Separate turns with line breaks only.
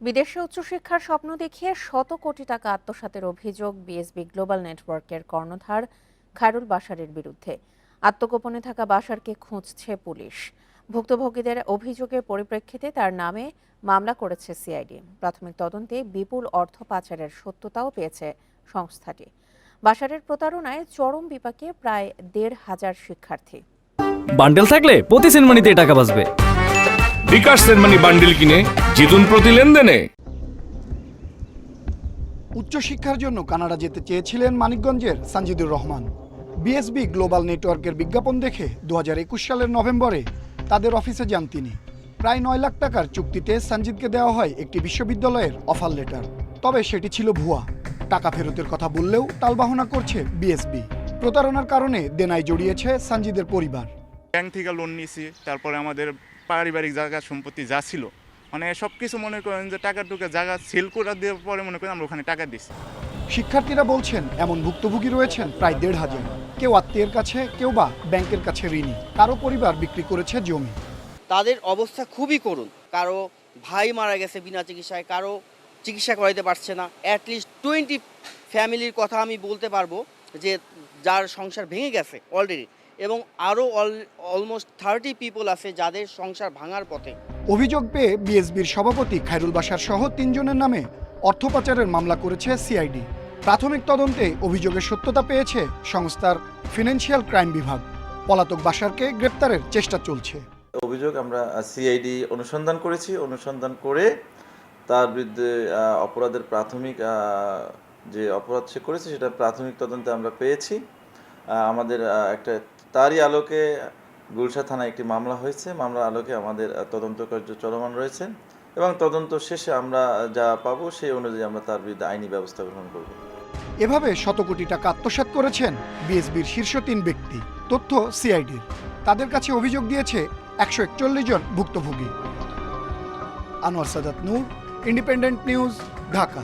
বিদেশে উচ্চশিক্ষার স্বপ্ন দেখিয়ে শত কোটি টাকা আত্মসাতের অভিযোগ বিএসবি গ্লোবাল নেটওয়ার্কের কর্ণধার খায়রুল বাশারের বিরুদ্ধে। আত্মগোপনে থাকা বাশারকে খুঁজছে পুলিশ। ভুক্তভোগীদের অভিযোগের পরিপ্রেক্ষিতে তার নামে মামলা করেছে সিআইডি। প্রাথমিক তদন্তে বিপুল অর্থ পাচারের সত্যতাও পেয়েছে সংস্থাটি। বাশারের প্রতারণায় চরম বিপাকে প্রায় দেড় হাজার শিক্ষার্থী।
বান্ডেল থাকলে প্রতি সেনমানিতে টাকা বাঁচবে।
বিকাশ সেনমানি বান্ডিল কিনে জিতুন প্রতি লেনদেনে।
উচ্চশিক্ষার জন্য কানাডা যেতে চেয়েছিলেন মানিকগঞ্জের সানজিদুর রহমান। বিএসবি গ্লোবাল নেটওয়ার্কের বিজ্ঞাপন দেখে দুহাজার একুশ সালের নভেম্বরে তাদের অফিসে যান তিনি। প্রায় নয় লাখ টাকার চুক্তিতে সঞ্জিদকে দেওয়া হয় একটি বিশ্ববিদ্যালয়ের অফার লেটার। তবে সেটি ছিল ভুয়া। টাকা ফেরতের কথা বললেও টালবাহনা করছে বিএসবি। প্রতারণার কারণে দেনায় জড়িয়েছে সঞ্জিদের পরিবার।
ব্যাংক থেকে লোন নিয়েছি তারপরে আমাদের পারিবারিক জায়গা সম্পত্তি যা ছিল মানে সব কিছু মনে করেন যে টাকা টুকা জায়গা সেল করে দেওয়ার পরে মনে করেন আমরা ওখানে টাকা দিচ্ছি
শিক্ষার্থীরা বলছেন এমন ভুক্তভোগী রয়েছেন প্রায় দেড় হাজার। কেউ আত্মীয়ের কাছে কেউ বা ব্যাংকের কাছে ঋণী। কারও পরিবার বিক্রি করেছে জমি।
তাদের অবস্থা খুবই করুণ। কারও ভাই মারা গেছে বিনা চিকিৎসায় কারও চিকিৎসা করাইতে পারছে না। অ্যাটলিস্ট টোয়েন্টি ফ্যামিলির কথা আমি বলতে পারব যে যার সংসার ভেঙে গেছে অলরেডি এবং আরও অলমোস্ট থার্টি পিপল আছে যাদের সংসার ভাঙার পথে।
অভিযোগ পেয়ে বিএসবির সভাপতি খায়রুল বাসার সহ তিনজনের নামে অর্থ পাচারের মামলা করেছে সিআইডি। প্রাথমিক তদন্তে অভিযোগের সত্যতা পেয়েছে সংস্থার ফিনান্সিয়াল ক্রাইম বিভাগ। পলাতক বাশারকে গ্রেপ্তারের চেষ্টা চলছে।
অভিযোগ আমরা সিআইডি অনুসন্ধান করেছি। অনুসন্ধান করে তার বিরুদ্ধে অপরাধের প্রাথমিক যে অপরাধ সে করেছে সেটা প্রাথমিক তদন্তে আমরা পেয়েছি। আমাদের একটা তারই আলোকে গুলশা থানায় একটি মামলা হয়েছে। মামলার আলোকে আমাদের তদন্ত কার্য চলমান রয়েছে এবং তদন্ত শেষে আমরা যা পাবো সেই অনুযায়ী আমরা তার বিরুদ্ধে আইনি ব্যবস্থা গ্রহণ করব।
এভাবে শত কোটি টাকা আত্মসাৎ করেছেন বিএসবির শীর্ষ তিন ব্যক্তি, তথ্য সিআইডির। তাদের কাছে অভিযোগ দিয়েছে একশো একচল্লিশ জন ভুক্তভোগী। Anwar Sadat Noor, independent news, Dhaka.